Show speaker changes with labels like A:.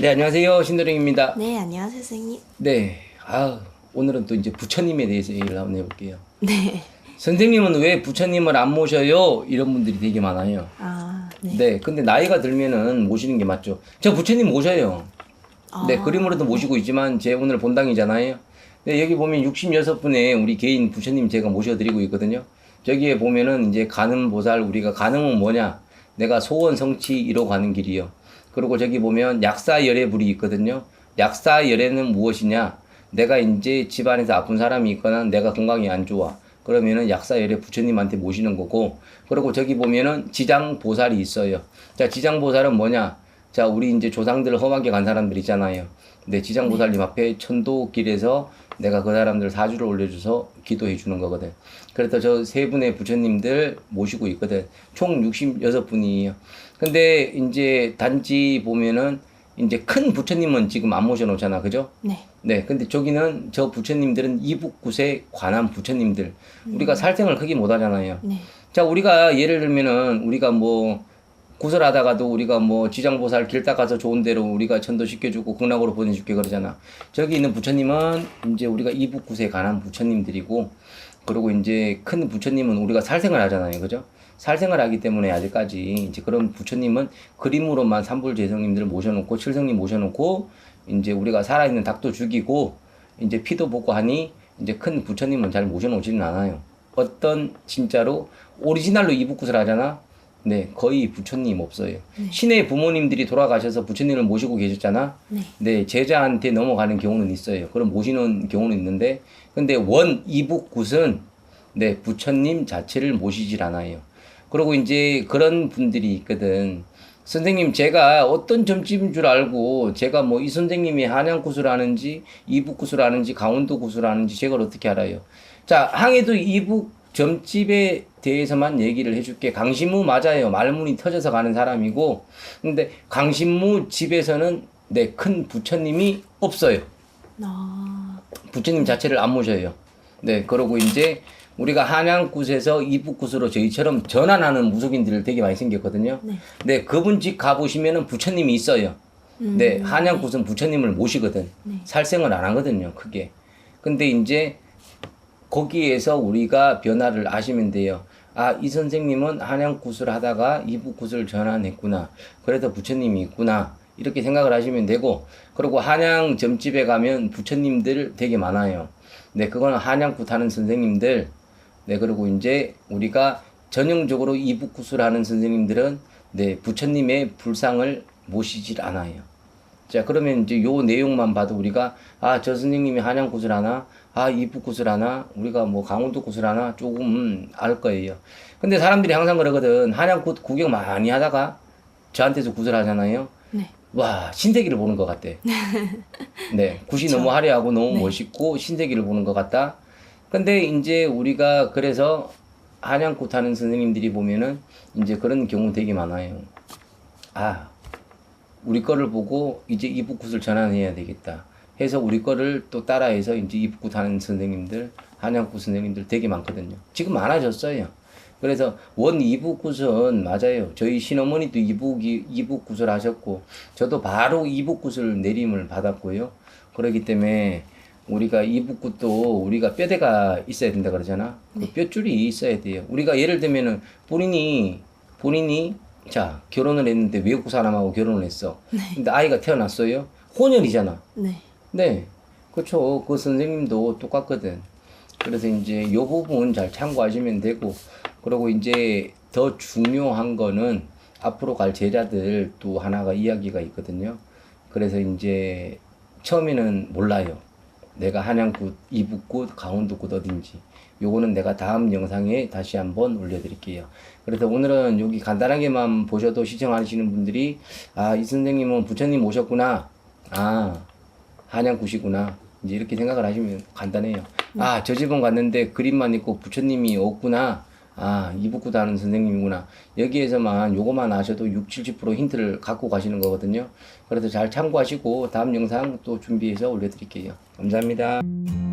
A: 네, 안녕하세요. 신도령입니다.
B: 네, 안녕하세요, 선생님.
A: 네. 아, 오늘은 또 이제 부처님에 대해서 얘기를 한번 해볼게요.
B: 네.
A: 선생님은 왜 부처님을 안 모셔요? 이런 분들이 되게 많아요.
B: 아, 네.
A: 네. 근데 나이가 들면은 모시는 게 맞죠. 저 부처님 모셔요. 네,
B: 아.
A: 그림으로도 모시고 있지만 제 오늘 본당이잖아요. 네, 여기 보면 66분의 우리 개인 부처님 제가 모셔드리고 있거든요. 저기에 보면은 이제 가는 보살 우리가 가능은 뭐냐? 내가 소원 성취 이로 가는 길이요. 그리고 저기 보면 약사열애 불이 있거든요. 약사열애는 무엇이냐? 내가 이제 집안에서 아픈 사람이 있거나 내가 건강이 안 좋아. 그러면은 약사열애 부처님한테 모시는 거고. 그리고 저기 보면은 지장보살이 있어요. 자, 지장보살은 뭐냐? 자, 우리 이제 조상들 험하게 간 사람들 있잖아요. 근데 지장보살님 앞에 천도길에서 내가 그 사람들 사주를 올려줘서 기도해 주는 거거든. 그래서 저 세 분의 부처님들 모시고 있거든. 총 66분이에요. 근데 이제 단지 보면은 이제 큰 부처님은 지금 안 모셔놓잖아. 그죠?
B: 네.
A: 네, 근데 저기는 저 부처님들은 이북굿에 관한 부처님들. 우리가 살생을 크게 못 하잖아요.
B: 네.
A: 자, 우리가 예를 들면은 우리가 뭐 구설하다가도 우리가 뭐 지장보살 길 닦아서 좋은 데로 우리가 천도 시켜주고 극락으로 보내줄게 그러잖아. 저기 있는 부처님은 이제 우리가 이북굿에 관한 부처님들이고 그리고 이제 큰 부처님은 우리가 살생을 하잖아요. 그죠? 살생을 하기 때문에 아직까지 이제 그런 부처님은 그림으로만 삼불재성님들을 모셔놓고 칠성님 모셔놓고 이제 우리가 살아있는 닭도 죽이고 이제 피도 볶고 하니 이제 큰 부처님은 잘 모셔놓지는 않아요. 어떤 진짜로 오리지널로 이북굿을 하잖아. 네, 거의 부처님 없어요. 신의 부모님들이 돌아가셔서 부처님을 모시고 계셨잖아.
B: 네.
A: 네, 제자한테 넘어가는 경우는 있어요. 그럼 모시는 경우는 있는데, 근데 원 이북굿은 네, 부처님 자체를 모시질 않아요. 그리고 이제 그런 분들이 있거든. 선생님, 제가 어떤 점집인 줄 알고, 제가 뭐 이 선생님이 한양굿을 하는지, 이북굿을 하는지, 강원도굿을 하는지, 제가 어떻게 알아요? 자, 항해도 이북 점집에 대해서만 얘기를 해줄게. 강신무 맞아요. 말문이 터져서 가는 사람이고, 근데 강신무 집에서는 네, 큰 부처님이 없어요.
B: 아,
A: 부처님 자체를 안 모셔요. 네, 그러고 이제 우리가 한양굿에서 이북굿으로 저희처럼 전환하는 무속인들을 되게 많이 생겼거든요.
B: 네.
A: 네, 그분 집 가보시면은 부처님이 있어요.
B: 음,
A: 네, 한양굿은 부처님을 모시거든.
B: 네.
A: 살생을 안 하거든요, 크게. 근데 이제 거기에서 우리가 변화를 아시면 돼요. 아, 이 선생님은 한양굿을 하다가 이북굿을 전환했구나. 그래서 부처님이 있구나. 이렇게 생각을 하시면 되고, 그리고 한양 점집에 가면 부처님들 되게 많아요. 네, 그거는 한양굿 하는 선생님들. 네, 그리고 이제 우리가 전형적으로 이북굿을 하는 선생님들은 네, 부처님의 불상을 모시질 않아요. 자, 그러면 이제 요 내용만 봐도 우리가, 아, 저 선생님이 한양굿을 하나, 아, 이북굿을 하나, 우리가 뭐 강원도굿을 하나, 조금 음, 알 거예요. 근데 사람들이 항상 그러거든. 한양굿 구경 많이 하다가 저한테서 굿을 하잖아요.
B: 네.
A: 와, 신세기를 보는 것 같대. 네, 굿이 너무 화려하고 너무 멋있고 신세기를 보는 것 같다. 근데 이제 우리가 그래서 한양굿 하는 선생님들이 보면은 이제 그런 경우 되게 많아요. 아, 우리 거를 보고 이제 이북굿을 전환해야 되겠다. 해서 우리 거를 또 따라해서 이제 이북굿 하는 선생님들, 한양굿 선생님들 되게 많거든요. 지금 많아졌어요. 그래서 원 이북굿은 맞아요. 저희 신어머니도 이북이 이북굿을 하셨고, 저도 바로 이북굿을 내림을 받았고요. 그렇기 때문에 우리가 이북굿도 우리가 뼈대가 있어야 된다 그러잖아. 그 뼈줄이 있어야 돼요. 우리가 예를 들면은 본인이 본인이 자 결혼을 했는데 외국 사람하고 결혼을 했어. 근데 아이가 태어났어요. 혼혈이잖아.
B: 네.
A: 네, 그렇죠. 그 선생님도 똑같거든. 그래서 이제 요 부분 잘 참고하시면 되고, 그리고 이제 더 중요한 거는 앞으로 갈 제자들 또 하나가 이야기가 있거든요. 그래서 이제 처음에는 몰라요. 내가 한양굿, 이북굿, 강원도굿 어딘지. 요거는 내가 다음 영상에 다시 한번 올려드릴게요. 그래서 오늘은 여기 간단하게만 보셔도 시청하시는 분들이, 아, 이 선생님은 부처님 오셨구나. 아, 한양굿이구나. 이제 이렇게 생각을 하시면 간단해요. 아, 저 집은 갔는데 그림만 있고 부처님이 없구나. 아, 이북굿 하는 선생님이구나. 여기에서만 요거만 아셔도 6, 70% 힌트를 갖고 가시는 거거든요. 그래서 잘 참고하시고 다음 영상 또 준비해서 올려드릴게요. 감사합니다.